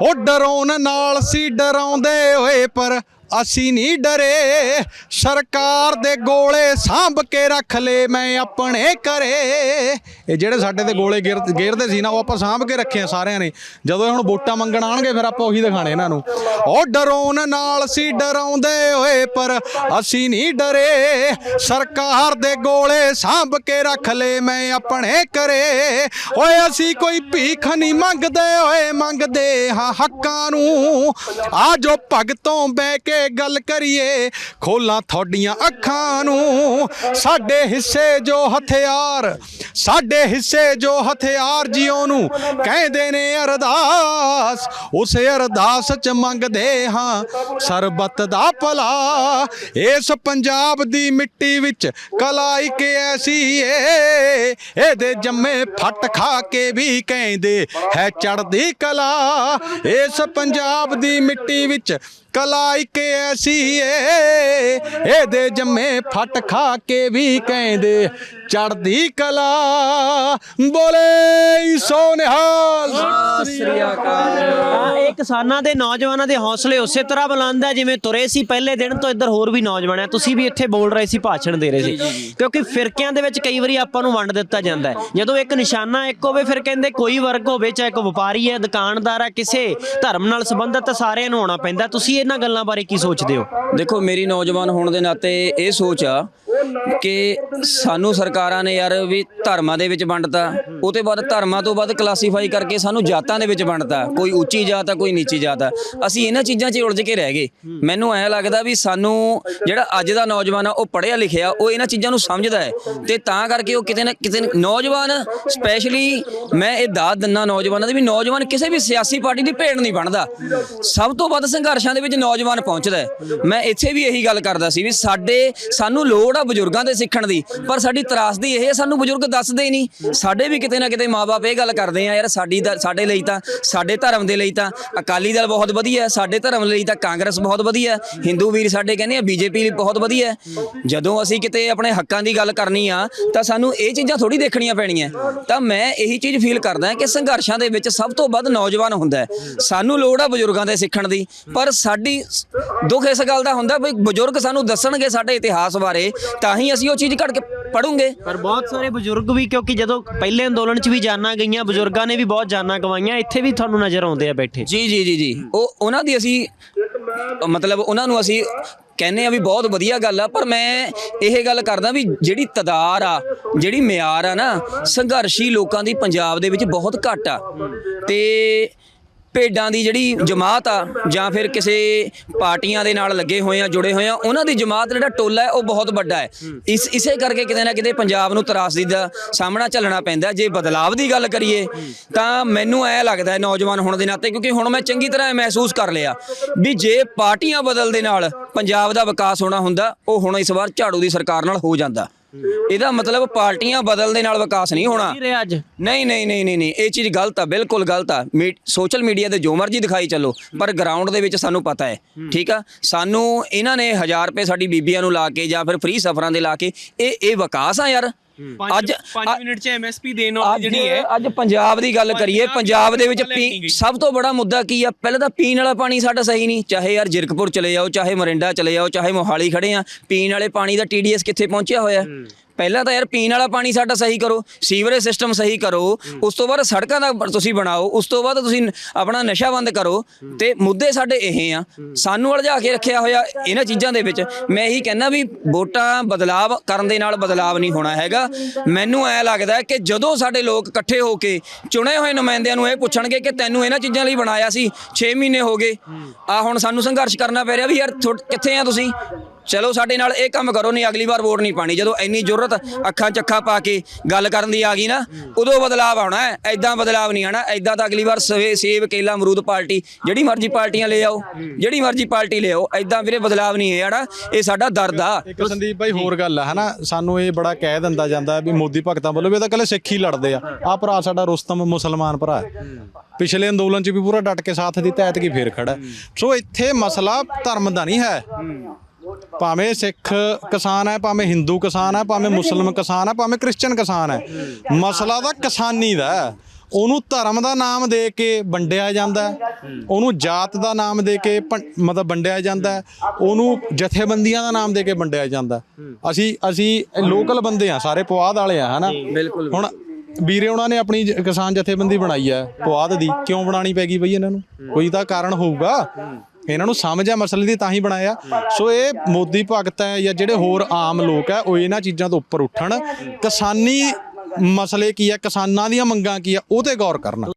ਉਹ ਡਰਾਉਣ ਨਾਲ ਸੀ ਡਰਾਉਂਦੇ ਹੋਏ ਪਰ ਅਸੀਂ ਨਹੀਂ ਡਰੇ, ਸਰਕਾਰ ਦੇ ਗੋਲੇ ਸਾਂਭ ਕੇ ਰੱਖ ਲਏ ਮੈਂ ਆਪਣੇ ਘਰੇ। ਇਹ ਜਿਹੜੇ ਸਾਡੇ ਤੇ ਗੋਲੇ ਗਿਰ, ਗੇਰਦੇ ਸੀ ਨਾ, ਉਹ ਆਪਾਂ ਸਾਂਭ ਕੇ ਰੱਖੇ ਆ ਸਾਰਿਆਂ ਨੇ। ਜਦੋਂ ਇਹ ਹੁਣ ਵੋਟਾਂ ਮੰਗਣ ਆਣਗੇ ਫਿਰ ਆਪਾਂ ਉਹੀ ਦਿਖਾਣੇ ਇਹਨਾਂ ਨੂੰ। ਉਹ ਡਰਾਉਣ ਨਾਲ ਸੀ ਡਰਾਉਂਦੇ ਓਏ ਪਰ ਅਸੀਂ ਨਹੀਂ ਡਰੇ, ਸਰਕਾਰ ਦੇ ਗੋਲੇ ਸਾਂਭ ਕੇ ਰੱਖ ਲਏ ਮੈਂ ਆਪਣੇ ਘਰੇ। ਓਏ, ਅਸੀਂ ਕੋਈ ਭੀਖ ਨਹੀਂ ਮੰਗਦੇ, ਓਏ, ਮੰਗਦੇ ਹਾਂ ਹੱਕਾਂ ਨੂੰ। ਆ ਜੋ ਭਗਤੋਂ ਬਹਿ ਕੇ ਗੱਲ ਕਰੀਏ, ਖੋਲਾਂ ਤੁਹਾਡੀਆਂ ਅੱਖਾਂ ਨੂੰ। ਸਾਡੇ ਹਿੱਸੇ ਜੋ ਹਥਿਆਰ, ਸਾਡੇ ਹਿੱਸੇ ਜੋ ਹਥਿਆਰ ਜਿਉ ਨੂੰ। ਕਹਿੰਦੇ ਨੇ ਅਰਦਾਸ, ਉਸ ਅਰਦਾਸ ਚ ਮੰਗਦੇ ਹਾਂ। ਸਰਬੱਤ ਦਾ ਭਲਾ, ਇਸ ਪੰਜਾਬ ਦੀ ਮਿੱਟੀ ਵਿੱਚ ਕਲਾ ਇੱਕ ਐਸੀ ਏ। ਇਹਦੇ ਜੰਮੇ ਫੱਟ ਖਾ ਕੇ ਵੀ ਕਹਿੰਦੇ ਹੈ ਚੜਦੀ ਕਲਾ। ਇਸ ਪੰਜਾਬ ਦੀ ਮਿੱਟੀ ਵਿੱਚ ਕਲਾ ਇੱਕ ਐਸੀ ਏ ਇਹਦੇ ਜੰਮੇ ਫਟ ਖਾ ਕੇ ਵੀ ਕਹਿੰਦੇ ਚੜਦੀ ਕਲਾ। ਬੋਲੇ ਸੋ ਨਿਹਾਲ। ਹਾਂ, ਇਹ ਕਿਸਾਨਾਂ ਦੇ ਨੌਜਵਾਨਾਂ ਦੇ ਹੌਸਲੇ ਉਸੇ ਤਰ੍ਹਾਂ ਬੁਲੰਦ ਹੈ ਜਿਵੇਂ ਤੁਰੇ ਸੀ ਪਹਿਲੇ ਦਿਨ ਤੋਂ ਇੱਧਰ ਹੋਰ ਵੀ ਨੌਜਵਾਨ ਹੈ। ਤੁਸੀਂ ਵੀ ਇੱਥੇ ਬੋਲ ਰਹੇ ਸੀ ਭਾਸ਼ਣ ਦੇ ਰਹੇ ਸੀ। ਕਿਉਂਕਿ ਫਿਰਕਿਆਂ ਦੇ ਵਿੱਚ ਕਈ ਵਾਰੀ ਆਪਾਂ ਨੂੰ ਵੰਡ ਦਿੱਤਾ ਜਾਂਦਾ ਹੈ। ਜਦੋਂ ਇੱਕ ਨਿਸ਼ਾਨਾ ਇੱਕ ਹੋਵੇ ਫਿਰ ਕਹਿੰਦੇ ਕੋਈ ਵਰਗ ਹੋਵੇ ਚਾਹੇ ਕੋਈ ਵਪਾਰੀ ਹੈ ਦੁਕਾਨਦਾਰ ਹੈ ਕਿਸੇ ਧਰਮ ਨਾਲ ਸੰਬੰਧਿਤ ਸਾਰਿਆਂ ਨੂੰ ਆਉਣਾ ਪੈਂਦਾ। ਤੁਸੀਂ ਇਹਨਾਂ ਗੱਲਾਂ ਬਾਰੇ ਕੀ ਸੋਚਦੇ ਹੋ? ਦੇਖੋ ਮੇਰੀ ਨੌਜਵਾਨ ਹੋਣ ਦੇ ਨਾਤੇ ਇਹ ਸੋਚ ਆ ਕਿ ਸਾਨੂੰ ਸਰਕਾਰਾਂ ਨੇ ਯਾਰ ਵੀ ਧਰਮਾਂ ਦੇ ਵਿੱਚ ਵੰਡਤਾ। ਉਹ ਤੋਂ ਬਾਅਦ ਧਰਮਾਂ ਤੋਂ ਬਾਅਦ ਕਲਾਸੀਫਾਈ ਕਰਕੇ ਸਾਨੂੰ ਜਾਤਾਂ ਦੇ ਵਿੱਚ ਵੰਡਤਾ। ਕੋਈ ਉੱਚੀ ਜਾਤ ਆ, ਕੋਈ ਨੀਚੀ ਜਾਤ ਆ। ਅਸੀਂ ਇਹਨਾਂ ਚੀਜ਼ਾਂ 'ਚ ਉਲਝ ਕੇ ਰਹਿ ਗਏ। ਮੈਨੂੰ ਐਂ ਲੱਗਦਾ ਵੀ ਸਾਨੂੰ ਜਿਹੜਾ ਅੱਜ ਦਾ ਨੌਜਵਾਨ ਆ, ਉਹ ਪੜ੍ਹਿਆ ਲਿਖਿਆ, ਉਹ ਇਹਨਾਂ ਚੀਜ਼ਾਂ ਨੂੰ ਸਮਝਦਾ ਹੈ। ਤੇ ਤਾਂ ਕਰਕੇ ਉਹ ਕਿਤੇ ਨਾ ਕਿਤੇ ਨੌਜਵਾਨ ਸਪੈਸ਼ਲੀ ਮੈਂ ਇਹ ਦਾਤ ਦਿੰਨਾ ਨੌਜਵਾਨਾਂ ਦੇ ਵੀ ਨੌਜਵਾਨ ਕਿਸੇ ਵੀ ਸਿਆਸੀ ਪਾਰਟੀ ਦੀ ਭੇਡ ਨਹੀਂ ਬਣਦਾ। ਸਭ ਤੋਂ ਵੱਧ ਸੰਘਰਸ਼ਾਂ ਦੇ ਵਿੱਚ ਨੌਜਵਾਨ ਪਹੁੰਚਦਾ ਮੈਂ ਇੱਥੇ ਵੀ ਇਹੀ ਗੱਲ ਕਰਦਾ ਸੀ ਵੀ ਸਾਡੇ, ਸਾਨੂੰ ਲੋੜ ਆ ਬਜ਼ੁਰਗਾਂ ਦੇ ਸਿੱਖਣ ਦੀ। ਪਰ ਸਾਡੀ ਤਰਾਸਦੀ ਇਹ ਹੈ, ਸਾਨੂੰ ਬਜ਼ੁਰਗ ਦੱਸਦੇ ਹੀ ਨਹੀਂ। ਸਾਡੇ ਵੀ ਕਿਤੇ ਨਾ ਕਿਤੇ ਮਾਪੇ ਇਹ ਗੱਲ ਕਰਦੇ ਆ, ਯਾਰ ਸਾਡੀ ਸਾਡੇ ਲਈ ਤਾਂ ਸਾਡੇ ਧਰਮ ਦੇ ਲਈ ਤਾਂ ਅਕਾਲੀ ਦਲ ਬਹੁਤ ਵਧੀਆ ਹੈ ਸਾਡੇ ਧਰਮ ਲਈ ਤਾਂ ਕਾਂਗਰਸ ਬਹੁਤ ਵਧੀਆ। ਹੈ ਹਿੰਦੂ ਵੀਰ ਸਾਡੇ ਕਹਿੰਦੇ ਆ, ਬੀਜੇਪੀ ਲਈ ਬਹੁਤ ਵਧੀਆ। ਹੈ ਜਦੋਂ ਅਸੀਂ ਕਿਤੇ ਆਪਣੇ ਹੱਕਾਂ ਦੀ ਗੱਲ ਕਰਨੀ ਆ, ਤਾਂ ਸਾਨੂੰ ਇਹ ਚੀਜ਼ਾਂ ਥੋੜੀ ਦੇਖਣੀਆਂ ਪੈਣੀਆਂ। ਤਾਂ ਮੈਂ ਇਹੀ ਚੀਜ਼ ਫੀਲ ਕਰਦਾ ਕਿ ਸੰਘਰਸ਼ਾਂ ਦੇ ਵਿੱਚ ਸਭ ਤੋਂ ਵੱਧ ਨੌਜਵਾਨ ਹੁੰਦਾ ਸਾਨੂੰ ਲੋੜ ਆ ਬਜ਼ੁਰਗਾਂ ਦੇ ਸਿੱਖਣ ਦੀ। ਪਰ ਸਾਡੀ ਦੁੱਖ ਇਸ ਗੱਲ ਦਾ ਹੁੰਦਾ ਵੀ ਬਜ਼ੁਰਗ ਸਾਨੂੰ ਦੱਸਣਗੇ ਸਾਡੇ ਇਤਿਹਾਸ ਬਾਰੇ ਤਾਂ ਹੀ ਅਸੀਂ ਉਹ ਚੀਜ਼ ਘੜ ਕੇ ਪੜੂਗੇ। ਪਰ ਬਹੁਤ ਸਾਰੇ ਬਜ਼ੁਰਗ ਵੀ ਕਿਉਂਕਿ ਜਦੋਂ ਪਹਿਲੇ ਅੰਦੋਲਨ 'ਚ ਵੀ ਜਾਨਾਂ ਗਈਆਂ ਬਜ਼ੁਰਗਾਂ ਨੇ ਵੀ ਬਹੁਤ ਜਾਨਾਂ ਗਵਾਈਆਂ ਇੱਥੇ ਵੀ ਤੁਹਾਨੂੰ ਨਜ਼ਰ ਆਉਂਦੇ ਆ ਬੈਠੇ। ਜੀ ਜੀ ਜੀ ਜੀ। ਉਹ ਉਹਨਾਂ ਦੀ ਅਸੀਂ ਮਤਲਬ ਉਹਨਾਂ ਨੂੰ ਅਸੀਂ ਕਹਿੰਦੇ ਆ ਵੀ ਬਹੁਤ ਵਧੀਆ ਗੱਲ ਆ ਪਰ ਮੈਂ ਇਹ ਗੱਲ ਕਰਦਾ ਵੀ ਜਿਹੜੀ ਤਦਾਰ ਆ ਜਿਹੜੀ ਮਿਆਰ ਆ ਨਾ ਸੰਘਰਸ਼ੀ ਲੋਕਾਂ ਦੀ ਪੰਜਾਬ ਦੇ ਵਿੱਚ ਬਹੁਤ ਘੱਟ ਆ। ਤੇ ਭੇਡਾਂ ਦੀ ਜਿਹੜੀ ਜਮਾਤ ਆ, ਜਾਂ ਫਿਰ ਕਿਸੇ ਪਾਰਟੀਆਂ ਦੇ ਨਾਲ ਲੱਗੇ ਹੋਏ ਆ, ਜੁੜੇ ਹੋਏ ਆ, ਉਹਨਾਂ ਦੀ ਜਮਾਤ ਜਿਹੜਾ ਟੋਲਾ ਹੈ, ਉਹ ਬਹੁਤ ਵੱਡਾ ਹੈ। ਇਸ, ਇਸੇ ਕਰਕੇ ਕਿਤੇ ਨਾ ਕਿਤੇ ਪੰਜਾਬ ਨੂੰ ਤਰਾਸਦੀ ਦਾ ਸਾਹਮਣਾ ਝੱਲਣਾ ਪੈਂਦਾ ਜੇ ਬਦਲਾਵ ਦੀ ਗੱਲ ਕਰੀਏ, ਤਾਂ ਮੈਨੂੰ ਐ ਲੱਗਦਾ ਹੈ ਨੌਜਵਾਨ ਹੋਣ ਦੇ ਨਾਤੇ, ਕਿਉਂਕਿ ਹੁਣ ਮੈਂ ਚੰਗੀ ਤਰ੍ਹਾਂ ਇਹ ਮਹਿਸੂਸ ਕਰ ਲਿਆ ਵੀ ਜੇ ਪਾਰਟੀਆਂ ਬਦਲ ਦੇ ਨਾਲ ਪੰਜਾਬ ਦਾ ਵਿਕਾਸ ਹੋਣਾ ਹੁੰਦਾ, ਉਹ ਹੁਣ ਇਸ ਵਾਰ ਝਾੜੂ ਦੀ ਸਰਕਾਰ ਨਾਲ ਹੋ ਜਾਂਦਾ। ਇਹਦਾ ਮਤਲਬ ਪਾਰਟੀਆਂ ਬਦਲ ਦੇ ਨਾਲ ਵਿਕਾਸ ਨਹੀਂ ਹੋਣਾ। ਰਿਹਾ ਅੱਜ? ਨਹੀਂ ਨਹੀਂ ਨਹੀਂ ਨਹੀਂ ਨਹੀਂ ਇਹ ਚੀਜ਼ ਗਲਤ ਆ ਬਿਲਕੁਲ ਗਲਤ ਆ। ਸੋਸ਼ਲ ਮੀਡੀਆ ਤੇ ਜੋ ਮਰਜ਼ੀ ਦਿਖਾਈ ਚੱਲੋ ਪਰ ਗਰਾਊਂਡ ਦੇ ਵਿੱਚ ਸਾਨੂੰ ਪਤਾ ਹੈ ਠੀਕ ਆ? ਸਾਨੂੰ ਇਹਨਾਂ ਨੇ 1000 ਰੁਪਏ ਸਾਡੀ ਬੀਬੀਆਂ ਨੂੰ ਲਾ ਕੇ ਜਾਂ ਫਿਰ ਫ੍ਰੀ ਸਫਰਾਂ ਦੇ ਲਾ ਕੇ ਇਹ ਇਹ ਵਿਕਾਸ ਆ ਯਾਰ। ਅੱਜ 5 ਮਿੰਟ ਚ ਐਮਐਸਪੀ ਦੇਣ ਵਾਲੀ ਜਿਹੜੀ ਹੈ। ਅੱਜ ਪੰਜਾਬ ਦੀ ਗੱਲ ਕਰੀਏ ਪੰਜਾਬ ਦੇ ਵਿੱਚ ਪੀ- ਸਭ ਤੋਂ ਬੜਾ ਮੁੱਦਾ ਕੀ ਆ? ਪਹਿਲਾਂ ਤਾਂ ਪੀਣ ਵਾਲਾ ਪਾਣੀ ਸਾਡਾ ਸਹੀ ਨਹੀਂ। ਚਾਹੇ ਯਾਰ ਜਿਰਕਪੁਰ ਚਲੇ ਜਾਓ ਚਾਹੇ ਮਰਿੰਡਾ ਚਲੇ ਜਾਓ ਚਾਹੇ ਮੋਹਾਲੀ ਖੜੇ ਆ ਪੀਣ ਵਾਲੇ ਪਾਣੀ ਦਾ ਟੀਡੀਐਸ ਕਿੱਥੇ ਪਹੁੰਚਿਆ ਹੋਇਆ? ਪਹਿਲਾਂ ਤਾਂ ਯਾਰ ਪੀਣ ਵਾਲਾ ਪਾਣੀ ਸਾਡਾ ਸਹੀ ਕਰੋ ਸੀਵਰੇਜ ਸਿਸਟਮ ਸਹੀ ਕਰੋ ਉਸ ਤੋਂ ਬਾਅਦ ਸੜਕਾਂ ਦਾ ਤੁਸੀਂ ਬਣਾਓ ਉਸ ਤੋਂ ਬਾਅਦ ਤੁਸੀਂ ਆਪਣਾ ਨਸ਼ਾ ਬੰਦ ਕਰੋ ਤੇ ਮੁੱਦੇ ਸਾਡੇ ਇਹ ਆ। ਸਾਨੂੰ ਉਲਝਾ ਕੇ ਰੱਖਿਆ ਹੋਇਆ ਇਹਨਾਂ ਚੀਜ਼ਾਂ ਦੇ ਵਿੱਚ। ਮੈਂ ਇਹੀ ਕਹਿੰਦਾ ਵੀ ਵੋਟਾਂ ਬਦਲਾਵ ਕਰਨ ਦੇ ਨਾਲ ਬਦਲਾਵ ਨਹੀਂ ਹੋਣਾ ਹੈਗਾ। ਮੈਨੂੰ ਐ ਲੱਗਦਾ ਕਿ ਜਦੋਂ ਸਾਡੇ ਲੋਕ ਇਕੱਠੇ ਹੋ ਕੇ ਚੁਣੇ ਹੋਏ ਨੁਮਾਇੰਦਿਆਂ ਨੂੰ ਇਹ ਪੁੱਛਣਗੇ ਕਿ ਤੈਨੂੰ ਇਹਨਾਂ ਚੀਜ਼ਾਂ ਲਈ ਬਣਾਇਆ ਸੀ 6 ਮਹੀਨੇ ਹੋ ਗਏ। ਆ ਹੁਣ ਸਾਨੂੰ ਸੰਘਰਸ਼ ਕਰਨਾ ਪੈ ਰਿਹਾ ਵੀ ਯਾਰ ਕਿੱਥੇ ਆ ਤੁਸੀਂ? ਚਲੋ ਸਾਡੇ ਨਾਲ ਇਹ ਕੰਮ ਕਰੋ, ਨਹੀਂ ਅਗਲੀ ਵਾਰ ਵੋਟ ਨਹੀਂ ਪਾਣੀ। ਜਦੋਂ ਇੰਨੀ ਜ਼ਰੂਰਤ ਅੱਖਾਂ ਚੱਖਾਂ ਪਾ ਕੇ ਗੱਲ ਕਰਨ ਦੀ ਆ ਗਈ ਨਾ, ਉਦੋਂ ਬਦਲਾਵ ਆਉਣਾ ਹੈ ਐਦਾਂ ਬਦਲਾਵ ਨਹੀਂ ਆਣਾ ਐਦਾਂ ਤਾਂ ਅਗਲੀ ਵਾਰ ਸਵੇ ਸੇਬ, ਕੇਲਾ, ਅਮਰੂਦ ਪਾਰਟੀ, ਜਿਹੜੀ ਮਰਜ਼ੀ ਪਾਰਟੀਆਂ ਲੈ ਆਓ, ਜਿਹੜੀ ਮਰਜ਼ੀ ਪਾਰਟੀ ਲੈ ਆਓ ਐਦਾਂ ਵੀਰੇ ਬਦਲਾਵ ਨਹੀਂ ਹੈ ਆਣਾ ਇਹ ਸਾਡਾ ਦਰਦ ਆ। ਇੱਕ ਸੰਦੀਪ ਭਾਈ ਹੋਰ ਗੱਲ ਆ, ਹਨਾ? ਸਾਨੂੰ ਇਹ ਬੜਾ ਕਹਿ ਦਿੰਦਾ ਜਾਂਦਾ ਵੀ ਮੋਦੀ ਭਗਤਾਂ ਵੱਲੋਂ ਵੀ ਇਹ ਤਾਂ ਕੱਲੇ ਸਿੱਖ ਹੀ ਲੜਦੇ ਆ। ਆ ਭਰਾ ਸਾਡਾ ਰੁਸਤਮ ਮੁਸਲਮਾਨ ਭਰਾ ਹੈ। ਪਿਛਲੇ ਅੰਦੋਲਨ 'ਚ ਵੀ ਪੂਰਾ ਡਟ ਕੇ ਸਾਥ ਦਿੱਤਾ, ਐਤਕੀ ਫੇਰ ਖੜਾ ਸੋ ਇੱਥੇ ਮਸਲਾ ਧਰਮ ਦਾ ਨਹੀਂ ਹੈ। ਭਾਵੇਂ ਸਿੱਖ ਕਿਸਾਨ ਹੈ ਭਾਵੇਂ ਹਿੰਦੂ ਕਿਸਾਨ ਹੈ ਭਾਵੇਂ ਮੁਸਲਮਾਨ ਕਿਸਾਨ ਹੈ ਭਾਵੇਂ ਕ੍ਰਿਸਚੀਅਨ ਕਿਸਾਨ ਹੈ ਮਸਲਾ ਤਾਂ ਕਿਸਾਨੀ ਦਾ ਹੈ। ਉਹਨੂੰ ਧਰਮ ਦਾ ਨਾਮ ਦੇ ਕੇ ਵੰਡਿਆ ਜਾਂਦਾ। ਉਹਨੂੰ ਜਾਤ ਦਾ ਨਾਮ ਦੇ ਕੇ ਮਤਲਬ ਵੰਡਿਆ ਜਾਂਦਾ। ਉਹਨੂੰ ਜਥੇਬੰਦੀਆਂ ਦਾ ਨਾਮ ਦੇ ਕੇ ਵੰਡਿਆ ਜਾਂਦਾ। ਅਸੀਂ ਅਸੀਂ ਲੋਕਲ ਬੰਦੇ ਆ ਸਾਰੇ ਪੁਆਧ ਵਾਲੇ ਆ ਹਨਾ ਬਿਲਕੁਲ ਹੁਣ ਵੀਰੇ ਉਹਨਾਂ ਨੇ ਆਪਣੀ ਕਿਸਾਨ ਜਥੇਬੰਦੀ ਬਣਾਈ ਹੈ ਪੁਆਧ ਦੀ ਕਿਉਂ ਬਣਾਣੀ ਪੈ ਗਈ ਬਈ ਇਹਨਾਂ ਨੂੰ ਕੋਈ ਤਾਂ ਕਾਰਨ ਹੋਊਗਾ ਇਹਨਾਂ ਨੂੰ ਸਮਝ ਆ ਮਸਲੇ ਦੀ, ਤਾਂ ਹੀ ਬਣਾਇਆ। ਸੋ ਇਹ ਮੋਦੀ ਭਗਤ ਹੈ ਜਾਂ ਜਿਹੜੇ ਹੋਰ ਆਮ ਲੋਕ ਹੈ, ਉਹ ਇਹਨਾਂ ਚੀਜ਼ਾਂ ਤੋਂ ਉੱਪਰ ਉੱਠਣ। ਕਿਸਾਨੀ ਮਸਲੇ ਕੀ ਹੈ, ਕਿਸਾਨਾਂ ਦੀਆਂ ਮੰਗਾਂ ਕੀ ਆ ਉਹ ਤੇ ਗੌਰ ਕਰਨ।